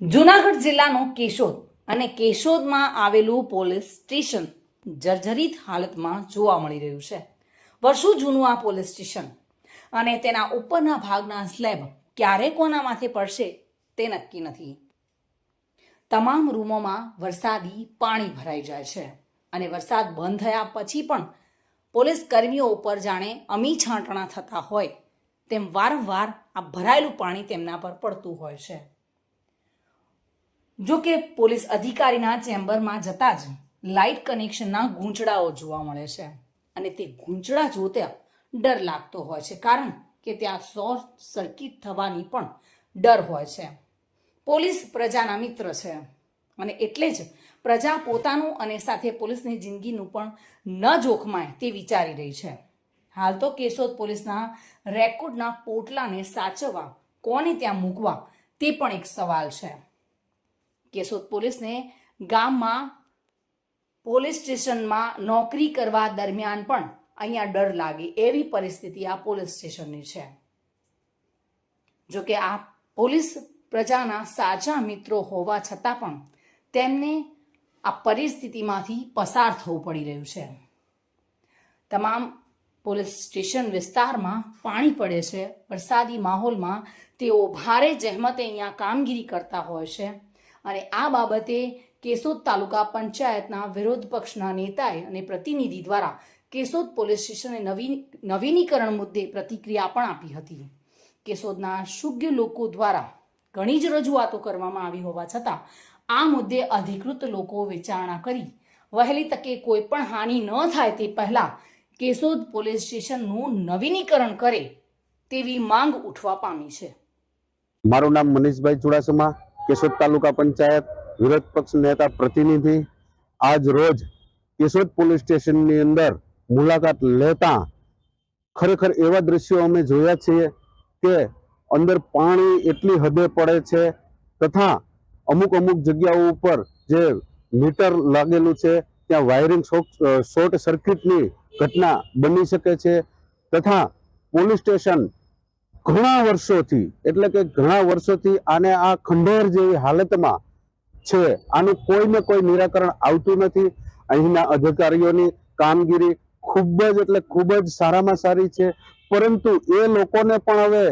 જુનાગઢ જિલ્લાનો કેશોદ અને કેશોદમાં આવેલું પોલીસ સ્ટેશન જર્જરિત હાલતમાં જોવા મળી રહ્યું છે. વર્ષો જૂનું આ પોલીસ સ્ટેશન અને તેના ઉપરના ભાગના સ્લેબ ક્યારે કોના માથે પડશે તે નક્કી નથી. તમામ રૂમોમાં વરસાદી પાણી ભરાઈ જાય છે અને વરસાદ બંધ થયા પછી પણ પોલીસ કર્મીઓ ઉપર જાણે અમી છાંટણા થતા હોય તેમ વારંવાર આ ભરાયેલું પાણી તેમના પર પડતું હોય છે. જો કે પોલીસ અધિકારીના ચેમ્બરમાં જતા જ લાઇટ કનેક્શનના ગૂંચડાઓ જોવા મળે છે. અને તે ગૂંચડા જોતા ડર લાગતો હોય છે, કારણ કે ત્યાં શોર્ટ સર્કિટ થવાની પણ ડર હોય છે. પોલીસ પ્રજાના મિત્ર છે અને એટલે જ પ્રજા પોતાનું અને સાથે પોલીસની જિંદગીનું પણ ન જોખમાય તે વિચારી રહી છે. હાલ તો કેશોદ પોલીસના રેકોર્ડના પોટલાને સાચવવા કોને ત્યાં મૂકવા તે પણ એક સવાલ છે. કેશોદ પોલીસને ગામમાં પોલીસ સ્ટેશનમાં નોકરી કરવા દરમિયાન પણ અહીંયા ડર લાગે એવી પરિસ્થિતિ આ પોલીસ સ્ટેશનની છે. જો કે આ પોલીસ પ્રજાના સાચા મિત્રો હોવા છતાં પણ તેમને આ પરિસ્થિતિમાંથી પસાર થવું પડી રહ્યું છે. તમામ પોલીસ સ્ટેશન વિસ્તારમાં પાણી પડે છે, વરસાદી માહોલમાં તેઓ ભારે જહેમતે અહીંયા કામગીરી કરતા હોય છે. અને આ બાબતે કેશોદ તાલુકા પંચાયતના વિરોધ પક્ષના નેતાએ અને પ્રતિનિધિ દ્વારા કેશોદ પોલીસ સ્ટેશને નવીન નવીનીકરણ મુદ્દે પ્રતિક્રિયા પણ આપી હતી. કેશોદના શુગ્ય લોકો દ્વારા ઘણી જ રજૂઆતો કરવામાં આવી હોવા છતાં આ મુદ્દે અધિકૃત લોકો વિચારણા કરી. વહેલી તકે કોઈ પણ હાનિ ન થાય તે પહેલા કેશોદ પોલીસ સ્ટેશનનું નવીનીકરણ કરે તેવી માંગ ઉઠવા પામી છે. મારું નામ મનીષભાઈ ચુડાસમા. કેશોદ તાલુકા પંચાયત, વિરોધ પક્ષ નેતા પ્રતિનિધિ આજ રોજ કેશોદ પોલીસ સ્ટેશનની અંદર મુલાકાત લેતા ખરેખર એવા દ્રશ્યો અમે જોયા છીએ કે અંદર પાણી એટલી હદે પડે છે તથા અમુક અમુક જગ્યાઓ ઉપર જે મીટર લાગેલું છે ત્યાં વાયરિંગ શોર્ટ સર્કિટની ઘટના બની શકે છે તથા પોલીસ સ્ટેશન ઘણા વર્ષોથી, એટલે કે ઘણા વર્ષોથી આને આ ખંડેર જેવી હાલતમાં છે. આનું કોઈ ને કોઈ નિરાકરણ આવતું નથી. અહીંના અધિકારીઓની કામગીરી ખૂબ જ, એટલે ખૂબ જ સારામાં સારી છે. પરંતુ એ લોકોને પણ હવે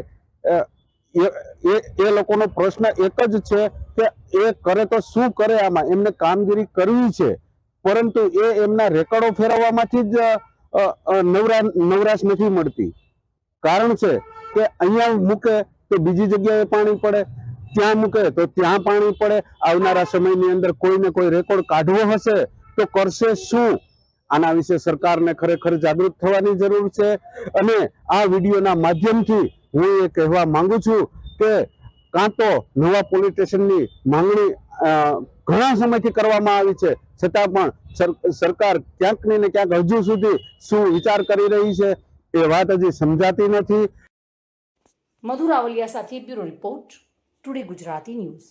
એ- એ લોકોનો પ્રશ્ન એક જ છે કે એ કરે તો શું કરે આમાં? એમને કામગીરી કરવી છે. પરંતુ એ એમના રેકર્ડો ફેરવવામાંથી જ નવરા, નવરાશ નથી મળતી. કારણ છે કે અહીંયા મૂકે તો બીજી જગ્યાએ પાણી પડે, ત્યાં મૂકે તો ત્યાં પાણી પડે. આવનારા સમયની અંદર કોઈને કોઈ રેકોર્ડ કાઢવો હશે તો કરશે શું? આના વિશે સરકારને ખરેખર જાગૃત થવાની જરૂર છે. અને આ વિડીયોના માધ્યમથી હું એ કહેવા માંગુ છું કે કાં તો નવા પોલીસ સ્ટેશનની માંગણી ઘણા સમયથી કરવામાં આવી છે. છતાં પણ સર- સરકાર ક્યાંક ને ક્યાંક હજુ સુધી શું વિચાર કરી રહી છે એ વાત હજી સમજાતી નથી. મધુર આવલિયા સાથે bureau report today Gujarati news.